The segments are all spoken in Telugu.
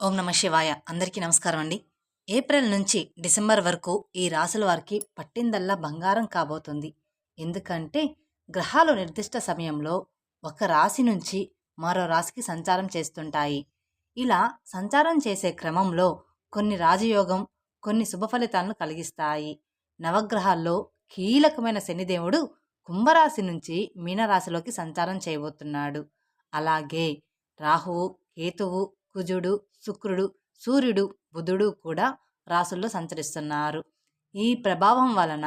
ఓం నమ శివాయ. అందరికీ నమస్కారం అండి. ఏప్రిల్ నుంచి డిసెంబర్ వరకు ఈ రాసుల వారికి పట్టిందల్లా బంగారం కాబోతుంది. ఎందుకంటే గ్రహాలు నిర్దిష్ట సమయంలో ఒక రాశి నుంచి మరో రాశికి సంచారం చేస్తుంటాయి. ఇలా సంచారం చేసే క్రమంలో కొన్ని రాజయోగం కొన్ని శుభ ఫలితాలను కలిగిస్తాయి. నవగ్రహాల్లో కీలకమైన శనిదేవుడు కుంభరాశి నుంచి మీనరాశిలోకి సంచారం చేయబోతున్నాడు. అలాగే రాహువు కేతువు కుజుడు శుక్రుడు సూర్యుడు బుధుడు కూడా రాసుల్లో సంచరిస్తున్నారు. ఈ ప్రభావం వలన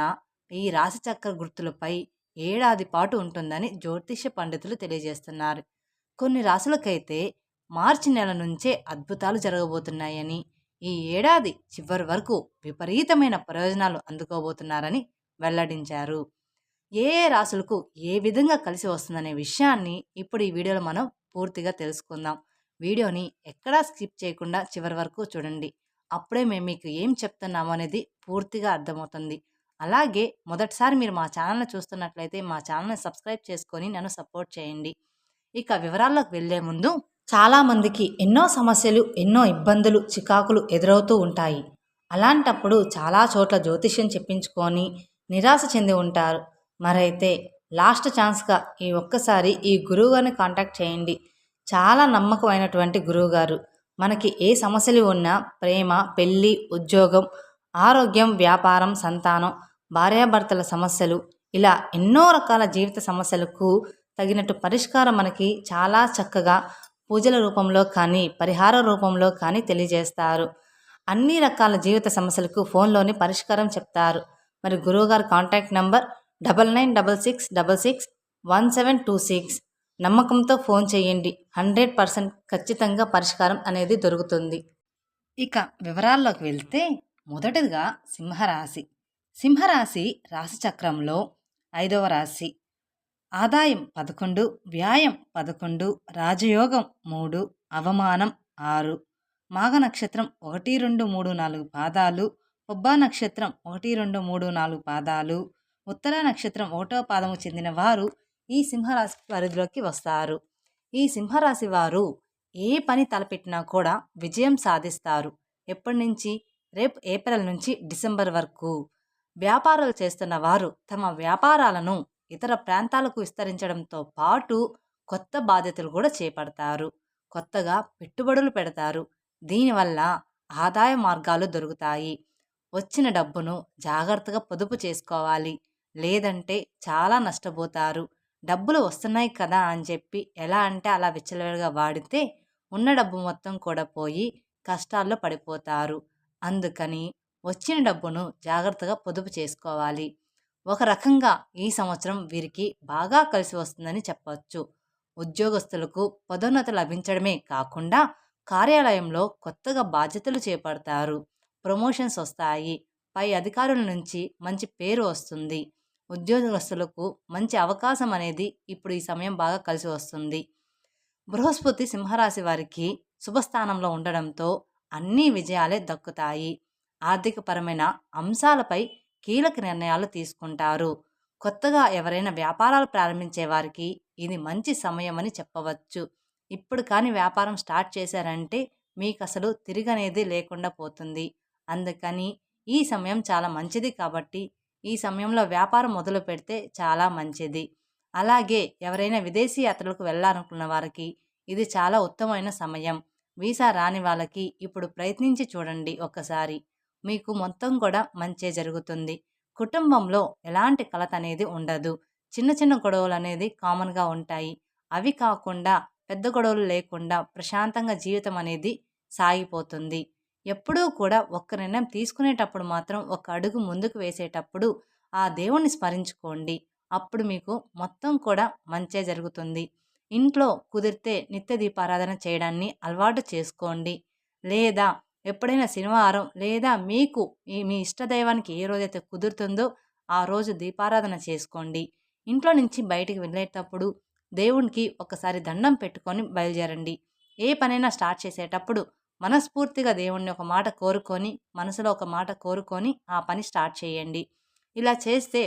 ఈ రాశి చక్ర గుర్తులపై ఏడాది పాటు ఉంటుందని జ్యోతిష పండితులు తెలియజేస్తున్నారు. కొన్ని రాసులకైతే మార్చి నెల నుంచే అద్భుతాలు జరగబోతున్నాయని ఈ ఏడాది చివరి వరకు విపరీతమైన ప్రయోజనాలు అందుకోబోతున్నారని వెల్లడించారు. ఏ ఏ రాసులకు ఏ విధంగా కలిసి వస్తుందనే విషయాన్ని ఇప్పుడు ఈ వీడియోలో మనం పూర్తిగా తెలుసుకుందాం. వీడియోని ఎక్కడా స్కిప్ చేయకుండా చివరి వరకు చూడండి. అప్పుడే మేము మీకు ఏం చెప్తున్నాము అనేది పూర్తిగా అర్థమవుతుంది. అలాగే మొదటిసారి మీరు మా ఛానల్ని చూస్తున్నట్లయితే మా ఛానల్ని సబ్స్క్రైబ్ చేసుకొని నన్ను సపోర్ట్ చేయండి. ఇక వివరాల్లోకి వెళ్ళే ముందు చాలామందికి ఎన్నో సమస్యలు ఎన్నో ఇబ్బందులు చికాకులు ఎదురవుతూ ఉంటాయి. అలాంటప్పుడు చాలా చోట్ల జ్యోతిష్యం చెప్పించుకొని నిరాశ చెంది ఉంటారు. మరైతే లాస్ట్ ఛాన్స్గా ఈ ఒక్కసారి ఈ గురువుగారిని కాంటాక్ట్ చేయండి. చాలా నమ్మకమైనటువంటి గురువుగారు. మనకి ఏ సమస్యలు ఉన్నా ప్రేమ పెళ్ళి ఉద్యోగం ఆరోగ్యం వ్యాపారం సంతానం భార్యాభర్తల సమస్యలు ఇలా ఎన్నో రకాల జీవిత సమస్యలకు తగినట్టు పరిష్కారం మనకి చాలా చక్కగా పూజల రూపంలో కానీ పరిహార రూపంలో కానీ తెలియజేస్తారు. అన్ని రకాల జీవిత సమస్యలకు ఫోన్లోని పరిష్కారం చెప్తారు. మరి గురువుగారు contact number double nine double six double six one seven two six నమ్మకంతో ఫోన్ చేయండి. హండ్రెడ్ పర్సెంట్ ఖచ్చితంగా పరిష్కారం అనేది దొరుకుతుంది. ఇక వివరాల్లోకి వెళ్తే మొదటిగా సింహరాశి. సింహరాశి రాశి చక్రంలో ఐదవ రాశి. ఆదాయం పదకొండు వ్యాయం పదకొండు రాజయోగం మూడు అవమానం ఆరు. మాఘ నక్షత్రం ఒకటి రెండు మూడు నాలుగు పాదాలు. పొబ్బా నక్షత్రం ఒకటి రెండు మూడు నాలుగు పాదాలు. ఉత్తర నక్షత్రం ఒకటో పాదము చెందిన వారు ఈ సింహరాశి పరిధిలోకి వస్తారు. ఈ సింహరాశి వారు ఏ పని తలపెట్టినా కూడా విజయం సాధిస్తారు. ఎప్పటి నుంచి? రేపు ఏప్రిల్ నుంచి డిసెంబర్ వరకు. వ్యాపారాలు చేస్తున్న వారు తమ వ్యాపారాలను ఇతర ప్రాంతాలకు విస్తరించడంతో పాటు కొత్త బాధ్యతలు కూడా చేపడతారు. కొత్తగా పెట్టుబడులు పెడతారు. దీనివల్ల ఆదాయ మార్గాలు దొరుకుతాయి. వచ్చిన డబ్బును జాగ్రత్తగా పొదుపు చేసుకోవాలి. లేదంటే చాలా నష్టపోతారు. డబ్బులు వస్తున్నాయి కదా అని చెప్పి ఎలా అంటే అలా విచ్చలవిడిగా వాడితే ఉన్న డబ్బు మొత్తం కూడా పోయి కష్టాల్లో పడిపోతారు. అందుకని వచ్చిన డబ్బును జాగ్రత్తగా పొదుపు చేసుకోవాలి. ఒక రకంగా ఈ సంవత్సరం వీరికి బాగా కలిసి వస్తుందని చెప్పవచ్చు ఉద్యోగస్తులకు పదోన్నతి లభించడమే కాకుండా కార్యాలయంలో కొత్తగా బాధ్యతలు చేపడతారు. ప్రమోషన్స్ వస్తాయి. పై అధికారుల నుంచి మంచి పేరు వస్తుంది. ఉద్యోగస్తులకు మంచి అవకాశం అనేది ఇప్పుడు ఈ సమయం బాగా కలిసి వస్తుంది. బృహస్పతి సింహరాశి వారికి శుభస్థానంలో ఉండడంతో అన్ని విజయాలే దక్కుతాయి. ఆర్థికపరమైన అంశాలపై కీలక నిర్ణయాలు తీసుకుంటారు. కొత్తగా ఎవరైనా వ్యాపారాలు ప్రారంభించే వారికి ఇది మంచి సమయం అని చెప్పవచ్చు. ఇప్పుడు కానీ వ్యాపారం స్టార్ట్ చేశారంటే మీకు అసలు తిరిగనేది లేకుండా పోతుంది. అందుకని ఈ సమయం చాలా మంచిది కాబట్టి ఈ సమయంలో వ్యాపారం మొదలు పెడితే చాలా మంచిది. అలాగే ఎవరైనా విదేశీ యాత్రలకు వెళ్ళాలనుకున్న వారికి ఇది చాలా ఉత్తమమైన సమయం. వీసా రాని వాళ్ళకి ఇప్పుడు ప్రయత్నించి చూడండి ఒక్కసారి. మీకు మొత్తం కూడా మంచే జరుగుతుంది. కుటుంబంలో ఎలాంటి కలత అనేది ఉండదు. చిన్న చిన్న గొడవలు అనేది కామన్గా ఉంటాయి. అవి కాకుండా పెద్ద గొడవలు లేకుండా ప్రశాంతంగా జీవితం అనేది సాగిపోతుంది. ఎప్పుడూ కూడా ఒక్క నిర్ణయం తీసుకునేటప్పుడు మాత్రం ఒక అడుగు ముందుకు వేసేటప్పుడు ఆ దేవుణ్ణి స్మరించుకోండి. అప్పుడు మీకు మొత్తం కూడా మంచే జరుగుతుంది. ఇంట్లో కుదిరితే నిత్య దీపారాధన చేయడాన్ని అలవాటు చేసుకోండి. లేదా ఎప్పుడైనా శనివారం లేదా మీకు మీ ఇష్టదైవానికి ఏ రోజైతే కుదురుతుందో ఆ రోజు దీపారాధన చేసుకోండి. ఇంట్లో నుంచి బయటికి వెళ్ళేటప్పుడు దేవునికి ఒకసారి దండం పెట్టుకొని బయలుదేరండి. ఏ పనైనా స్టార్ట్ చేసేటప్పుడు మనస్ఫూర్తిగా దేవుణ్ణి ఒక మాట కోరుకొని మనసులో ఒక మాట కోరుకొని ఆ పని స్టార్ట్ చేయండి. ఇలా చేస్తే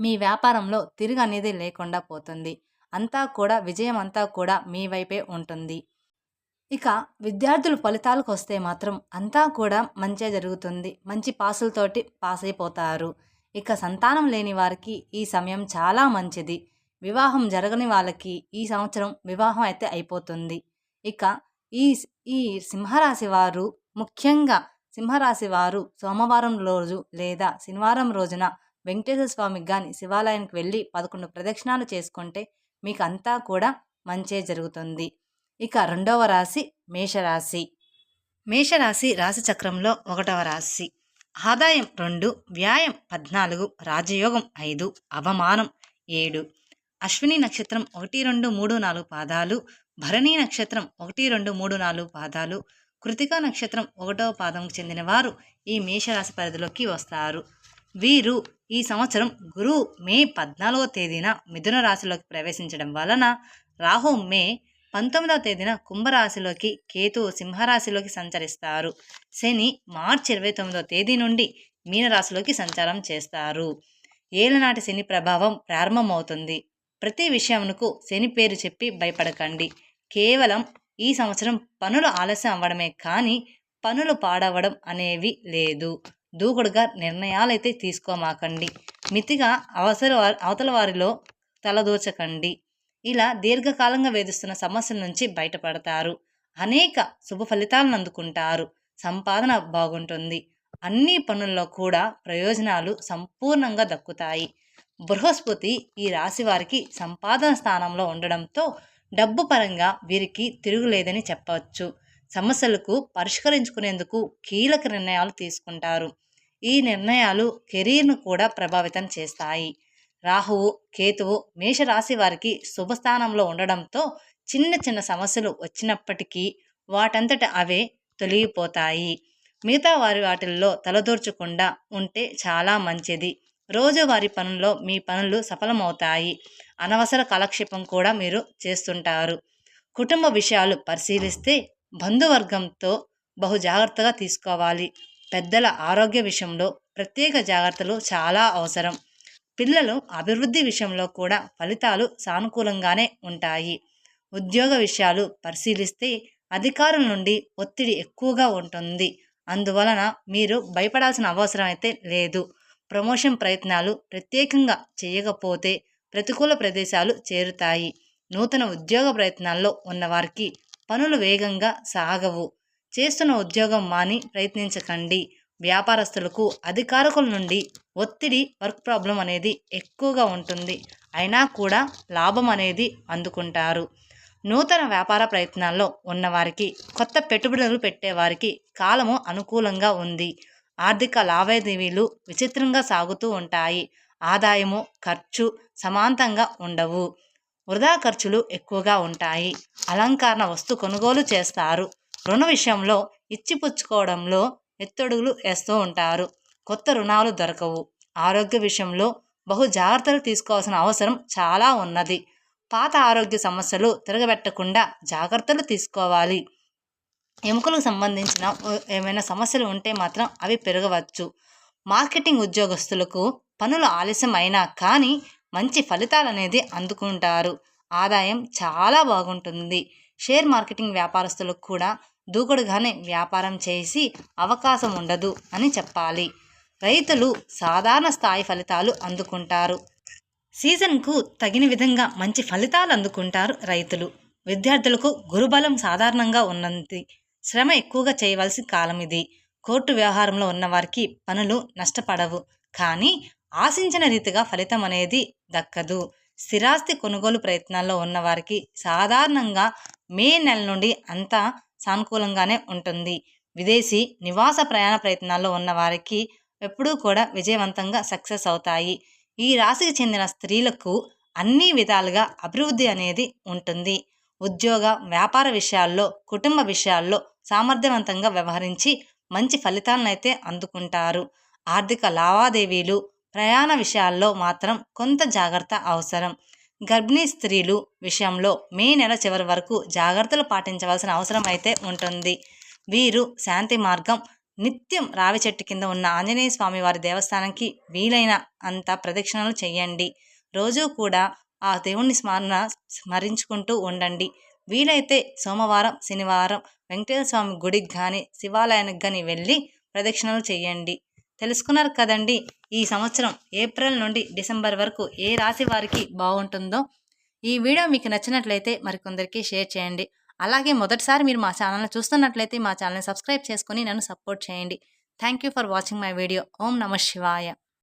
మీ వ్యాపారంలో తిరిగి అనేది లేకుండా పోతుంది. అంతా కూడా విజయం అంతా కూడా మీ వైపే ఉంటుంది. ఇక విద్యార్థులు ఫలితాలకు వస్తే మాత్రం అంతా కూడా మంచే జరుగుతుంది. మంచి పాసులతోటి పాస్ అయిపోతారు. ఇక సంతానం లేని వారికి ఈ సమయం చాలా మంచిది. వివాహం జరగని వాళ్ళకి ఈ సంవత్సరం వివాహం అయితే అయిపోతుంది. ఇక ఈ ఈ సింహరాశి వారు ముఖ్యంగా సింహరాశి వారు సోమవారం రోజు లేదా శనివారం రోజున వెంకటేశ్వర స్వామికి కానీ శివాలయానికి వెళ్ళి పదకొండు ప్రదక్షిణాలు చేసుకుంటే మీకు అంతా కూడా మంచే జరుగుతుంది. ఇక రెండవ రాశి మేషరాశి. మేషరాశి రాశి చక్రంలో ఒకటవ రాశి. ఆదాయం రెండు వ్యాయం పద్నాలుగు రాజయోగం ఐదు అవమానం ఏడు. అశ్విని నక్షత్రం ఒకటి రెండు మూడు నాలుగు పాదాలు భరణీ నక్షత్రం ఒకటి రెండు మూడు నాలుగు పాదాలు. కృతికా నక్షత్రం ఒకటవ పాదంకు చెందిన వారు ఈ మేషరాశి పరిధిలోకి వస్తారు. వీరు ఈ సంవత్సరం గురువు మే పద్నాలుగో తేదీన మిథున రాశిలోకి ప్రవేశించడం వలన రాహు మే పంతొమ్మిదవ తేదీన కుంభరాశిలోకి కేతు సింహరాశిలోకి సంచరిస్తారు. శని మార్చి ఇరవై తొమ్మిదవ తేదీ నుండి మీనరాశిలోకి సంచారం చేస్తారు. ఏలనాటి శని ప్రభావం ప్రారంభమవుతుంది. ప్రతి విషయమునకు శని పేరు చెప్పి భయపడకండి. కేవలం ఈ సంవత్సరం పనులు ఆలస్యం అవ్వడమే కానీ పనులు పాడవడం అనేవి లేదు. దూకుడుగా నిర్ణయాలైతే తీసుకోమాకండి. మితిగా అవసర అవతల వారిలో తలదూచకండి ఇలా దీర్ఘకాలంగా వేధిస్తున్న సమస్యల నుంచి బయటపడతారు. అనేక శుభ ఫలితాలను అందుకుంటారు. సంపాదన బాగుంటుంది. అన్ని పనుల్లో కూడా ప్రయోజనాలు సంపూర్ణంగా దక్కుతాయి. బృహస్పతి ఈ రాశి వారికి సంపాదన స్థానంలో ఉండడంతో డబ్బు పరంగా వీరికి తిరుగులేదని చెప్పవచ్చు. సమస్యలకు పరిష్కరించుకునేందుకు కీలక నిర్ణయాలు తీసుకుంటారు. ఈ నిర్ణయాలు కెరీర్ను కూడా ప్రభావితం చేస్తాయి. రాహువు కేతువు మేషరాశి వారికి శుభస్థానంలో ఉండడంతో చిన్న చిన్న సమస్యలు వచ్చినప్పటికీ వాటంతట అవే తొలగిపోతాయి. మిగతా వారి వాటిల్లో తలదూర్చకుండా ఉంటే చాలా మంచిది. రోజువారి పనుల్లో మీ పనులు సఫలమవుతాయి. అనవసర కాలక్షేపం కూడా మీరు చేస్తుంటారు. కుటుంబ విషయాలు పరిశీలిస్తే బంధువర్గంతో బహు జాగ్రత్తగా తీసుకోవాలి. పెద్దల ఆరోగ్య విషయంలో ప్రత్యేక జాగ్రత్తలు చాలా అవసరం. పిల్లలు అభివృద్ధి విషయంలో కూడా ఫలితాలు సానుకూలంగానే ఉంటాయి. ఉద్యోగ విషయాలు పరిశీలిస్తే అధికారుల నుండి ఒత్తిడి ఎక్కువగా ఉంటుంది. అందువలన మీరు భయపడాల్సిన అవసరం అయితే లేదు. ప్రమోషన్ ప్రయత్నాలు ప్రత్యేకంగా చేయకపోతే ప్రతికూల ప్రదేశాలు చేరుతాయి. నూతన ఉద్యోగ ప్రయత్నాల్లో ఉన్నవారికి పనులు వేగంగా సాగవు. చేస్తున్న ఉద్యోగం మాని ప్రయత్నించకండి. వ్యాపారస్తులకు అధికారకుల నుండి ఒత్తిడి వర్క్ ప్రాబ్లం అనేది ఎక్కువగా ఉంటుంది. అయినా కూడా లాభం అనేది అందుకుంటారు. నూతన వ్యాపార ప్రయత్నాల్లో ఉన్నవారికి కొత్త పెట్టుబడులు పెట్టేవారికి కాలము అనుకూలంగా ఉంది. ఆర్థిక లావాదేవీలు విచిత్రంగా సాగుతూ ఉంటాయి. ఆదాయము ఖర్చు సమాంతంగా ఉండవు. వృధా ఖర్చులు ఎక్కువగా ఉంటాయి. అలంకరణ వస్తు కొనుగోలు చేస్తారు. రుణ విషయంలో ఇచ్చిపుచ్చుకోవడంలో ఎత్తడుగులు వేస్తూ ఉంటారు. కొత్త రుణాలు దొరకవు. ఆరోగ్య విషయంలో బహు జాగ్రత్తలు తీసుకోవాల్సిన అవసరం చాలా ఉన్నది. పాత ఆరోగ్య సమస్యలు తిరగబెట్టకుండా జాగ్రత్తలు తీసుకోవాలి. ఎముకలకు సంబంధించిన ఏమైనా సమస్యలు ఉంటే మాత్రం అవి పెరగవచ్చు. మార్కెటింగ్ ఉద్యోగస్తులకు పనులు ఆలస్యం అయినా కానీ మంచి ఫలితాలు అనేది అందుకుంటారు. ఆదాయం చాలా బాగుంటుంది. షేర్ మార్కెటింగ్ వ్యాపారస్తులకు కూడా దూకుడుగానే వ్యాపారం చేసి అవకాశం ఉండదు అని చెప్పాలి. రైతులు సాధారణ స్థాయి ఫలితాలు అందుకుంటారు. సీజన్కు తగిన విధంగా మంచి ఫలితాలు అందుకుంటారు రైతులు. విద్యార్థులకు గురుబలం సాధారణంగా ఉన్నది శ్రమ ఎక్కువగా చేయవలసిన కాలం ఇది. కోర్టు వ్యవహారంలో ఉన్నవారికి పనులు నష్టపడవు. కానీ ఆశించిన రీతిగా ఫలితం అనేది దక్కదు. స్థిరాస్తి కొనుగోలు ప్రయత్నాల్లో ఉన్నవారికి సాధారణంగా మే నెల నుండి అంతా సానుకూలంగానే ఉంటుంది. విదేశీ నివాస ప్రయాణ ప్రయత్నాల్లో ఉన్నవారికి ఎప్పుడూ కూడా విజయవంతంగా సక్సెస్ అవుతాయి. ఈ రాశికి చెందిన స్త్రీలకు అన్ని విధాలుగా అభివృద్ధి అనేది ఉంటుంది. ఉద్యోగ వ్యాపార విషయాల్లో కుటుంబ విషయాల్లో సామర్థ్యవంతంగా వ్యవహరించి మంచి ఫలితాలను అయితే అందుకుంటారు. ఆర్థిక లావాదేవీలు ప్రయాణ విషయాల్లో మాత్రం కొంత జాగ్రత్త అవసరం. గర్భిణీ స్త్రీలు విషయంలో మే నెల చివరి వరకు జాగ్రత్తలు పాటించవలసిన అవసరం అయితే ఉంటుంది. వీరు శాంతి మార్గం నిత్యం రావి చెట్టు కింద ఉన్న ఆంజనేయ స్వామి వారి దేవస్థానంకి వీలైన అంత ప్రదక్షిణలు చేయండి. రోజు కూడా ఆ దేవుణ్ణి స్మరణ స్మరించుకుంటూ ఉండండి. వీలైతే సోమవారం శనివారం వెంకటేశ్వర స్వామి గుడికి కానీ శివాలయానికి కానీ వెళ్ళి ప్రదక్షిణలు చేయండి. తెలుసుకున్నారు కదండి. ఈ సంవత్సరం ఏప్రిల్ నుండి డిసెంబర్ వరకు ఏ రాశి వారికి బాగుంటుందో ఈ వీడియో మీకు నచ్చినట్లయితే మరికొందరికి షేర్ చేయండి. అలాగే మొదటిసారి మీరు మా ఛానల్ని చూస్తున్నట్లయితే మా ఛానల్ని సబ్స్క్రైబ్ చేసుకుని నన్ను సపోర్ట్ చేయండి. Thank you for watching my video. ఓం నమ శివాయ.